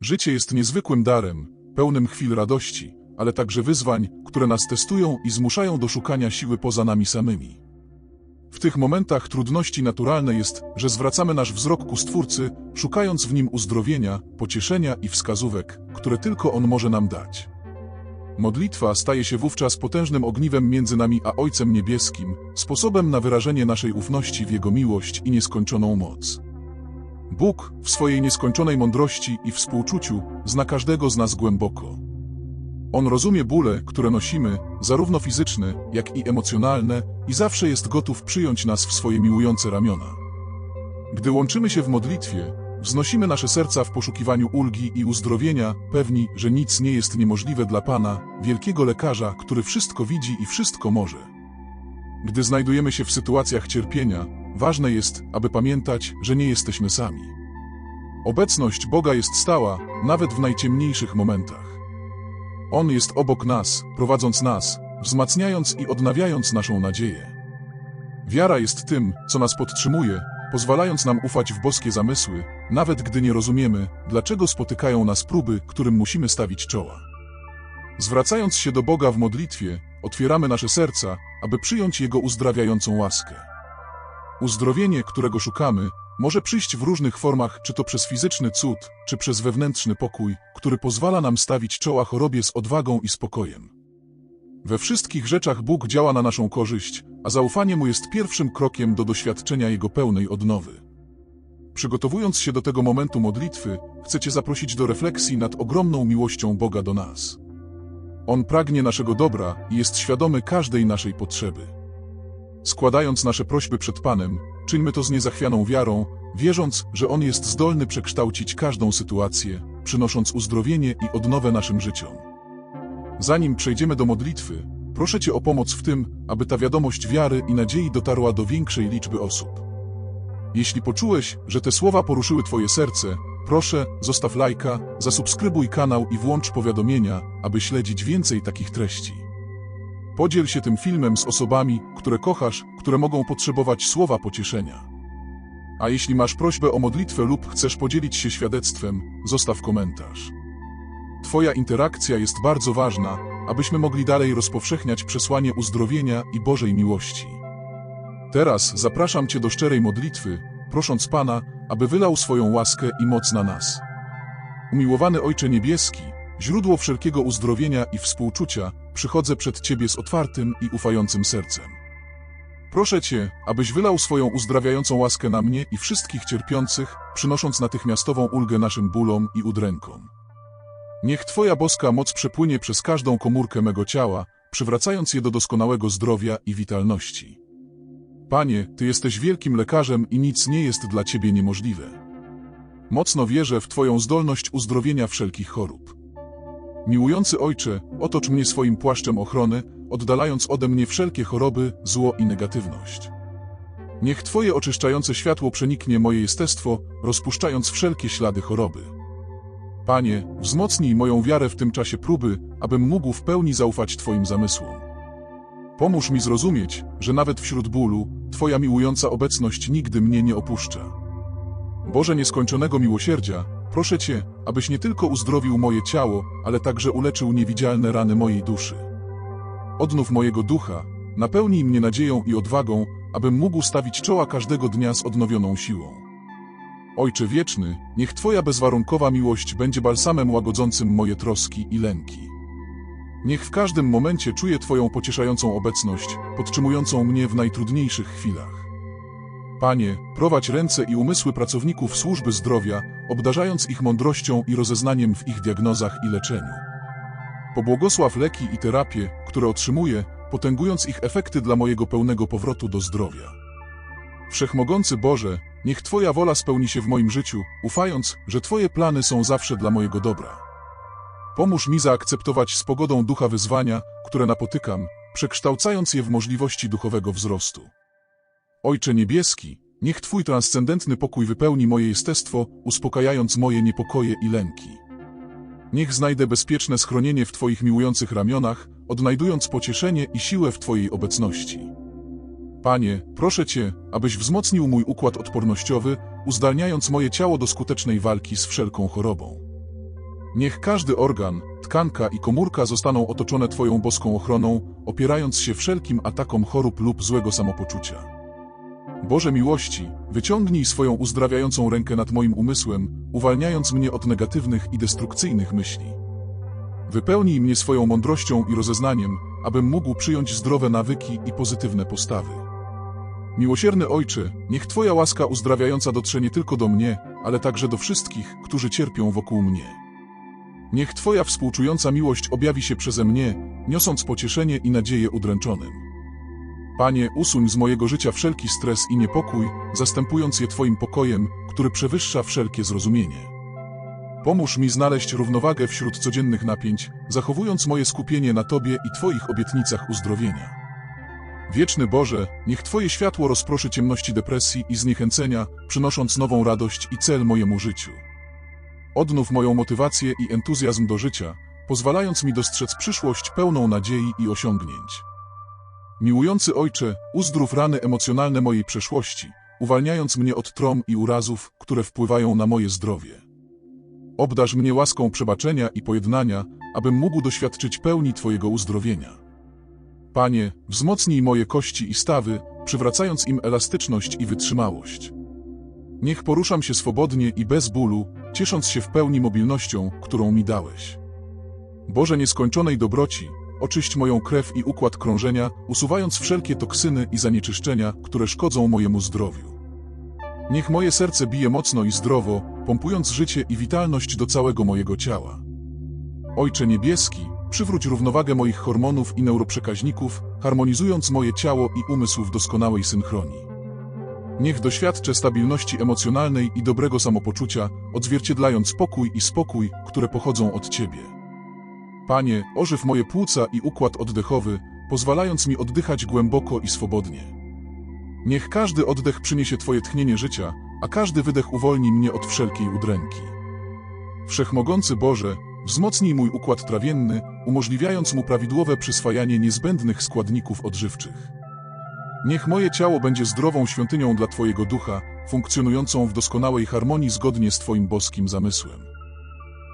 Życie jest niezwykłym darem, pełnym chwil radości, ale także wyzwań, które nas testują i zmuszają do szukania siły poza nami samymi. W tych momentach trudności naturalne jest, że zwracamy nasz wzrok ku Stwórcy, szukając w nim uzdrowienia, pocieszenia i wskazówek, które tylko On może nam dać. Modlitwa staje się wówczas potężnym ogniwem między nami a Ojcem Niebieskim, sposobem na wyrażenie naszej ufności w Jego miłość i nieskończoną moc. Bóg, w swojej nieskończonej mądrości i współczuciu, zna każdego z nas głęboko. On rozumie bóle, które nosimy, zarówno fizyczne, jak i emocjonalne, i zawsze jest gotów przyjąć nas w swoje miłujące ramiona. Gdy łączymy się w modlitwie, wznosimy nasze serca w poszukiwaniu ulgi i uzdrowienia, pewni, że nic nie jest niemożliwe dla Pana, wielkiego lekarza, który wszystko widzi i wszystko może. Gdy znajdujemy się w sytuacjach cierpienia, ważne jest, aby pamiętać, że nie jesteśmy sami. Obecność Boga jest stała, nawet w najciemniejszych momentach. On jest obok nas, prowadząc nas, wzmacniając i odnawiając naszą nadzieję. Wiara jest tym, co nas podtrzymuje, pozwalając nam ufać w boskie zamysły, nawet gdy nie rozumiemy, dlaczego spotykają nas próby, którym musimy stawić czoła. Zwracając się do Boga w modlitwie, otwieramy nasze serca, aby przyjąć Jego uzdrawiającą łaskę. Uzdrowienie, którego szukamy, może przyjść w różnych formach, czy to przez fizyczny cud, czy przez wewnętrzny pokój, który pozwala nam stawić czoła chorobie z odwagą i spokojem. We wszystkich rzeczach Bóg działa na naszą korzyść, a zaufanie Mu jest pierwszym krokiem do doświadczenia Jego pełnej odnowy. Przygotowując się do tego momentu modlitwy, chcę Cię zaprosić do refleksji nad ogromną miłością Boga do nas. On pragnie naszego dobra i jest świadomy każdej naszej potrzeby. Składając nasze prośby przed Panem, czyńmy to z niezachwianą wiarą, wierząc, że On jest zdolny przekształcić każdą sytuację, przynosząc uzdrowienie i odnowę naszym życiom. Zanim przejdziemy do modlitwy, proszę Cię o pomoc w tym, aby ta wiadomość wiary i nadziei dotarła do większej liczby osób. Jeśli poczułeś, że te słowa poruszyły Twoje serce, proszę, zostaw lajka, zasubskrybuj kanał i włącz powiadomienia, aby śledzić więcej takich treści. Podziel się tym filmem z osobami, które kochasz, które mogą potrzebować słowa pocieszenia. A jeśli masz prośbę o modlitwę lub chcesz podzielić się świadectwem, zostaw komentarz. Twoja interakcja jest bardzo ważna, abyśmy mogli dalej rozpowszechniać przesłanie uzdrowienia i Bożej miłości. Teraz zapraszam Cię do szczerej modlitwy, prosząc Pana, aby wylał swoją łaskę i moc na nas. Umiłowany Ojcze Niebieski, źródło wszelkiego uzdrowienia i współczucia, przychodzę przed Ciebie z otwartym i ufającym sercem. Proszę Cię, abyś wylał swoją uzdrawiającą łaskę na mnie i wszystkich cierpiących, przynosząc natychmiastową ulgę naszym bólom i udrękom. Niech Twoja boska moc przepłynie przez każdą komórkę mego ciała, przywracając je do doskonałego zdrowia i witalności. Panie, Ty jesteś wielkim lekarzem i nic nie jest dla Ciebie niemożliwe. Mocno wierzę w Twoją zdolność uzdrowienia wszelkich chorób. Miłujący Ojcze, otocz mnie swoim płaszczem ochrony, oddalając ode mnie wszelkie choroby, zło i negatywność. Niech Twoje oczyszczające światło przeniknie moje jestestwo, rozpuszczając wszelkie ślady choroby. Panie, wzmocnij moją wiarę w tym czasie próby, abym mógł w pełni zaufać Twoim zamysłom. Pomóż mi zrozumieć, że nawet wśród bólu, Twoja miłująca obecność nigdy mnie nie opuszcza. Boże nieskończonego miłosierdzia, proszę Cię, abyś nie tylko uzdrowił moje ciało, ale także uleczył niewidzialne rany mojej duszy. Odnów mojego ducha, napełnij mnie nadzieją i odwagą, abym mógł stawić czoła każdego dnia z odnowioną siłą. Ojcze wieczny, niech Twoja bezwarunkowa miłość będzie balsamem łagodzącym moje troski i lęki. Niech w każdym momencie czuję Twoją pocieszającą obecność, podtrzymującą mnie w najtrudniejszych chwilach. Panie, prowadź ręce i umysły pracowników służby zdrowia, obdarzając ich mądrością i rozeznaniem w ich diagnozach i leczeniu. Pobłogosław leki i terapie, które otrzymuję, potęgując ich efekty dla mojego pełnego powrotu do zdrowia. Wszechmogący Boże, niech Twoja wola spełni się w moim życiu, ufając, że Twoje plany są zawsze dla mojego dobra. Pomóż mi zaakceptować z pogodą ducha wyzwania, które napotykam, przekształcając je w możliwości duchowego wzrostu. Ojcze Niebieski, niech Twój transcendentny pokój wypełni moje jestestwo, uspokajając moje niepokoje i lęki. Niech znajdę bezpieczne schronienie w Twoich miłujących ramionach, odnajdując pocieszenie i siłę w Twojej obecności. Panie, proszę Cię, abyś wzmocnił mój układ odpornościowy, uzdalniając moje ciało do skutecznej walki z wszelką chorobą. Niech każdy organ, tkanka i komórka zostaną otoczone Twoją boską ochroną, opierając się wszelkim atakom chorób lub złego samopoczucia. Boże miłości, wyciągnij swoją uzdrawiającą rękę nad moim umysłem, uwalniając mnie od negatywnych i destrukcyjnych myśli. Wypełnij mnie swoją mądrością i rozeznaniem, abym mógł przyjąć zdrowe nawyki i pozytywne postawy. Miłosierny Ojcze, niech Twoja łaska uzdrawiająca dotrze nie tylko do mnie, ale także do wszystkich, którzy cierpią wokół mnie. Niech Twoja współczująca miłość objawi się przeze mnie, niosąc pocieszenie i nadzieję udręczonym. Panie, usuń z mojego życia wszelki stres i niepokój, zastępując je Twoim pokojem, który przewyższa wszelkie zrozumienie. Pomóż mi znaleźć równowagę wśród codziennych napięć, zachowując moje skupienie na Tobie i Twoich obietnicach uzdrowienia. Wieczny Boże, niech Twoje światło rozproszy ciemności depresji i zniechęcenia, przynosząc nową radość i cel mojemu życiu. Odnów moją motywację i entuzjazm do życia, pozwalając mi dostrzec przyszłość pełną nadziei i osiągnięć. Miłujący Ojcze, uzdrów rany emocjonalne mojej przeszłości, uwalniając mnie od trom i urazów, które wpływają na moje zdrowie. Obdarz mnie łaską przebaczenia i pojednania, abym mógł doświadczyć pełni Twojego uzdrowienia. Panie, wzmocnij moje kości i stawy, przywracając im elastyczność i wytrzymałość. Niech poruszam się swobodnie i bez bólu, ciesząc się w pełni mobilnością, którą mi dałeś. Boże nieskończonej dobroci, oczyść moją krew i układ krążenia, usuwając wszelkie toksyny i zanieczyszczenia, które szkodzą mojemu zdrowiu. Niech moje serce bije mocno i zdrowo, pompując życie i witalność do całego mojego ciała. Ojcze Niebieski, przywróć równowagę moich hormonów i neuroprzekaźników, harmonizując moje ciało i umysł w doskonałej synchronii. Niech doświadczę stabilności emocjonalnej i dobrego samopoczucia, odzwierciedlając pokój i spokój, które pochodzą od Ciebie. Panie, ożyw moje płuca i układ oddechowy, pozwalając mi oddychać głęboko i swobodnie. Niech każdy oddech przyniesie Twoje tchnienie życia, a każdy wydech uwolni mnie od wszelkiej udręki. Wszechmogący Boże, wzmocnij mój układ trawienny, umożliwiając mu prawidłowe przyswajanie niezbędnych składników odżywczych. Niech moje ciało będzie zdrową świątynią dla Twojego ducha, funkcjonującą w doskonałej harmonii zgodnie z Twoim boskim zamysłem.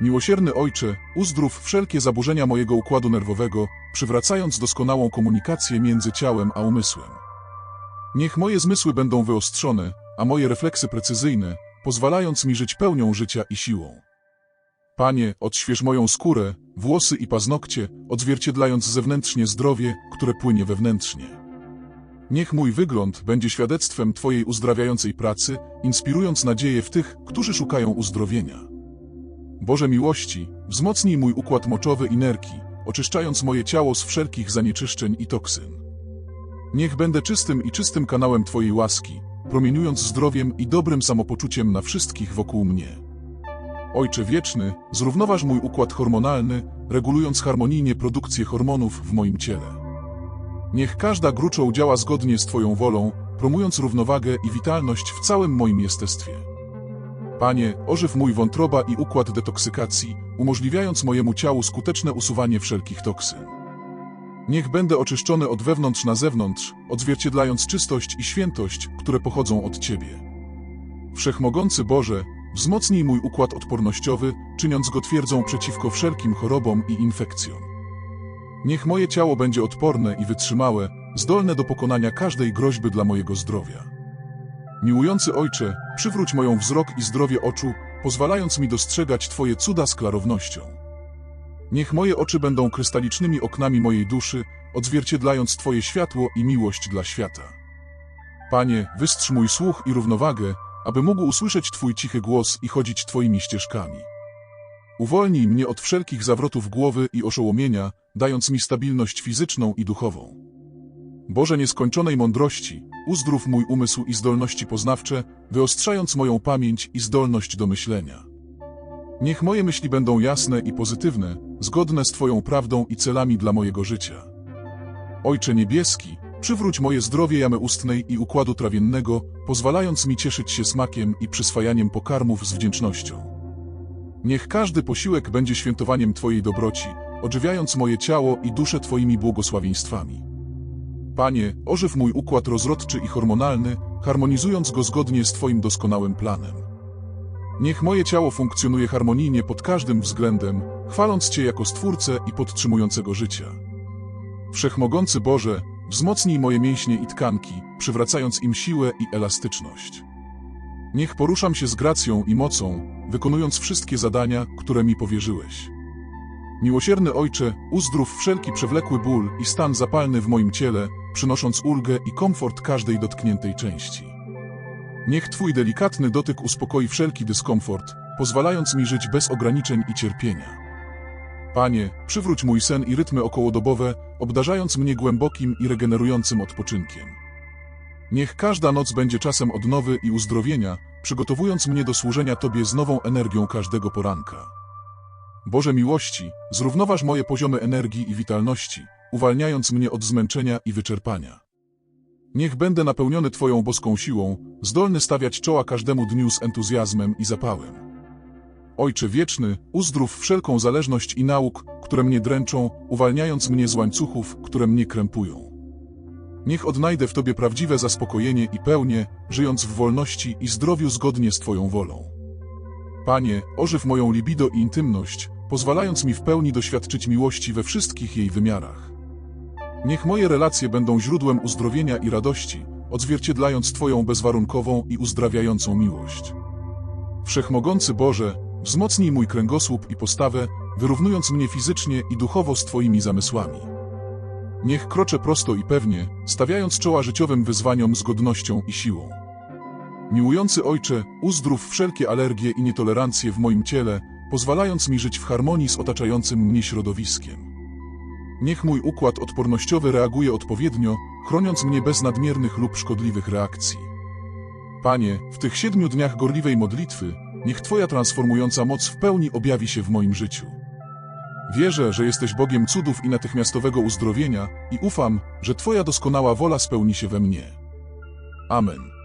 Miłosierny Ojcze, uzdrów wszelkie zaburzenia mojego układu nerwowego, przywracając doskonałą komunikację między ciałem a umysłem. Niech moje zmysły będą wyostrzone, a moje refleksy precyzyjne, pozwalając mi żyć pełnią życia i siłą. Panie, odśwież moją skórę, włosy i paznokcie, odzwierciedlając zewnętrznie zdrowie, które płynie wewnętrznie. Niech mój wygląd będzie świadectwem Twojej uzdrawiającej pracy, inspirując nadzieję w tych, którzy szukają uzdrowienia. Boże miłości, wzmocnij mój układ moczowy i nerki, oczyszczając moje ciało z wszelkich zanieczyszczeń i toksyn. Niech będę czystym i czystym kanałem Twojej łaski, promieniując zdrowiem i dobrym samopoczuciem na wszystkich wokół mnie. Ojcze Wieczny, zrównoważ mój układ hormonalny, regulując harmonijnie produkcję hormonów w moim ciele. Niech każda gruczoł działa zgodnie z Twoją wolą, promując równowagę i witalność w całym moim jestestwie. Panie, ożyw mój wątroba i układ detoksykacji, umożliwiając mojemu ciału skuteczne usuwanie wszelkich toksyn. Niech będę oczyszczony od wewnątrz na zewnątrz, odzwierciedlając czystość i świętość, które pochodzą od Ciebie. Wszechmogący Boże, wzmocnij mój układ odpornościowy, czyniąc go twierdzą przeciwko wszelkim chorobom i infekcjom. Niech moje ciało będzie odporne i wytrzymałe, zdolne do pokonania każdej groźby dla mojego zdrowia. Miłujący Ojcze, przywróć moją wzrok i zdrowie oczu, pozwalając mi dostrzegać Twoje cuda z klarownością. Niech moje oczy będą krystalicznymi oknami mojej duszy, odzwierciedlając Twoje światło i miłość dla świata. Panie, wystrz mój słuch i równowagę, aby mógł usłyszeć Twój cichy głos i chodzić Twoimi ścieżkami. Uwolnij mnie od wszelkich zawrotów głowy i oszołomienia, dając mi stabilność fizyczną i duchową. Boże nieskończonej mądrości, uzdrów mój umysł i zdolności poznawcze, wyostrzając moją pamięć i zdolność do myślenia. Niech moje myśli będą jasne i pozytywne, zgodne z Twoją prawdą i celami dla mojego życia. Ojcze Niebieski, przywróć moje zdrowie jamy ustnej i układu trawiennego, pozwalając mi cieszyć się smakiem i przyswajaniem pokarmów z wdzięcznością. Niech każdy posiłek będzie świętowaniem Twojej dobroci, odżywiając moje ciało i duszę Twoimi błogosławieństwami. Panie, ożyw mój układ rozrodczy i hormonalny, harmonizując go zgodnie z Twoim doskonałym planem. Niech moje ciało funkcjonuje harmonijnie pod każdym względem, chwaląc Cię jako Stwórcę i podtrzymującego życia. Wszechmogący Boże, wzmocnij moje mięśnie i tkanki, przywracając im siłę i elastyczność. Niech poruszam się z gracją i mocą, wykonując wszystkie zadania, które mi powierzyłeś. Miłosierny Ojcze, uzdrów wszelki przewlekły ból i stan zapalny w moim ciele, przynosząc ulgę i komfort każdej dotkniętej części. Niech Twój delikatny dotyk uspokoi wszelki dyskomfort, pozwalając mi żyć bez ograniczeń i cierpienia. Panie, przywróć mój sen i rytmy okołodobowe, obdarzając mnie głębokim i regenerującym odpoczynkiem. Niech każda noc będzie czasem odnowy i uzdrowienia, przygotowując mnie do służenia Tobie z nową energią każdego poranka. Boże miłości, zrównoważ moje poziomy energii i witalności, uwalniając mnie od zmęczenia i wyczerpania. Niech będę napełniony Twoją boską siłą, zdolny stawiać czoła każdemu dniu z entuzjazmem i zapałem. Ojcze wieczny, uzdrów wszelką zależność i nauk, które mnie dręczą, uwalniając mnie z łańcuchów, które mnie krępują. Niech odnajdę w Tobie prawdziwe zaspokojenie i pełnię, żyjąc w wolności i zdrowiu zgodnie z Twoją wolą. Panie, ożyw moją libido i intymność, pozwalając mi w pełni doświadczyć miłości we wszystkich jej wymiarach. Niech moje relacje będą źródłem uzdrowienia i radości, odzwierciedlając Twoją bezwarunkową i uzdrawiającą miłość. Wszechmogący Boże, wzmocnij mój kręgosłup i postawę, wyrównując mnie fizycznie i duchowo z Twoimi zamysłami. Niech kroczę prosto i pewnie, stawiając czoła życiowym wyzwaniom z godnością i siłą. Miłujący Ojcze, uzdrów wszelkie alergie i nietolerancje w moim ciele, pozwalając mi żyć w harmonii z otaczającym mnie środowiskiem. Niech mój układ odpornościowy reaguje odpowiednio, chroniąc mnie bez nadmiernych lub szkodliwych reakcji. Panie, w tych siedmiu dniach gorliwej modlitwy, niech Twoja transformująca moc w pełni objawi się w moim życiu. Wierzę, że jesteś Bogiem cudów i natychmiastowego uzdrowienia i ufam, że Twoja doskonała wola spełni się we mnie. Amen.